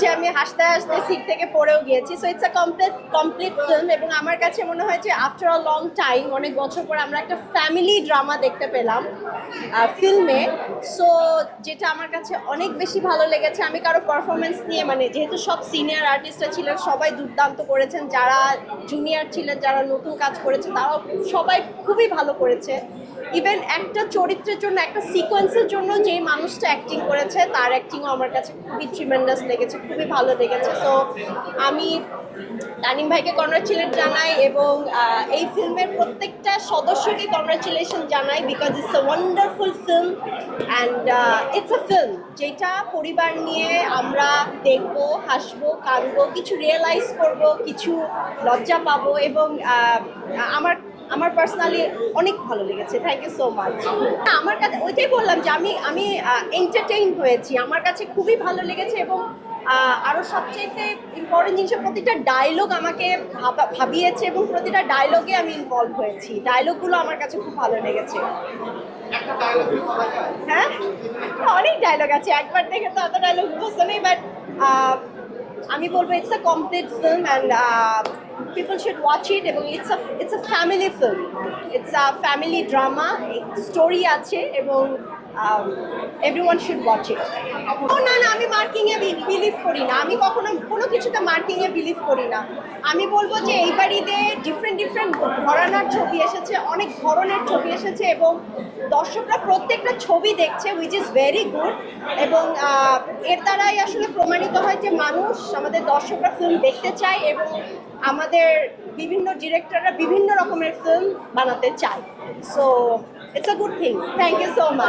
যে আমি হাসতে হাসতে সিট থেকে পড়েও গিয়েছি। So it's a complete complete film এবং আমার কাছে মনে হয় যে আফটার আ লং টাইম অনেক বছর পর আমরা একটা ফ্যামিলি ড্রামা দেখতে পেলাম ফিল্মে সো যেটা আমার কাছে অনেক বেশি ভালো লেগেছে। আমি কারও পারফরমেন্স নিয়ে মানে যেহেতু সব সিনিয়র আর্টিস্টরা ছিলেন, সবাই দুর্দান্ত করেছেন। যারা জুনিয়র ছিলেন, যারা নতুন কাজ করেছে তারাও সবাই খুবই ভালো করেছে। ইভেন একটা চরিত্রের জন্য, একটা সিকোয়েন্সের জন্য যে মানুষটা অ্যাক্টিং করেছে, তার অ্যাক্টিংও আমার কাছে খুবই ট্রিমেন্ডাস লেগেছে। খুবই ভালো লেগেছে। সো আমি তানিম ভাইকে কংগ্রাচুলেট জানাই এবং এই ফিল্মের প্রত্যেকটা সদস্যকে কংগ্রাচুলেশন জানাই because it's a wonderful film and it's a film যেটা পরিবার নিয়ে আমরা দেখব, হাসবো, কাঁদবো, কিছু রিয়েলাইজ করব, কিছু লজ্জা পাবো এবং আমার আমার পার্সোনালি অনেক ভালো লেগেছে। থ্যাংক ইউ সো মাচ আমার কাছে ওইটাই বললাম যে আমি আমি এন্টারটেইন হয়েছি। আমার কাছে খুবই ভালো লেগেছে এবং আহ, আরও সবচেয়ে ইম্পর্টেন্ট জিনিস প্রতিটা ডায়লগ আমাকে ভাবা- ভাবিয়েছে এবং প্রতিটা ডায়লগে আমি ইনভলভ হয়েছি। ডায়লগগুলো আমার কাছে খুব ভালো লেগেছে। হ্যাঁ? অনেক ডায়লগ আছে। একবার দেখে তো এত ডায়লগ বুঝতে নেই বাট আমি বলব it's a complete film and people should watch it এবং it's a it's a family film it's a family drama story আছে এবং every one should watch it ও না না, আমি মার্কিংয়ে বিলিভ করি না। আমি কখনো কোনো কিছুতে মার্কিংয়ে বিলিভ করি না। আমি বলব যে এই বাড়িতে ডিফারেন্ট ডিফারেন্ট ঘরানার ছবি এসেছে, অনেক ধরনের ছবি এসেছে এবং দর্শকরা প্রত্যেকটা ছবি দেখছে উইচ ইজ ভেরি গুড এবং এর দ্বারাই আসলে প্রমাণিত হয় যে মানুষ, আমাদের দর্শকরা ফিল্ম দেখতে চায় এবং আমাদের বিভিন্ন ডিরেক্টররা বিভিন্ন রকমের ফিল্ম বানাতে চায়। So it's a good thing thank you so much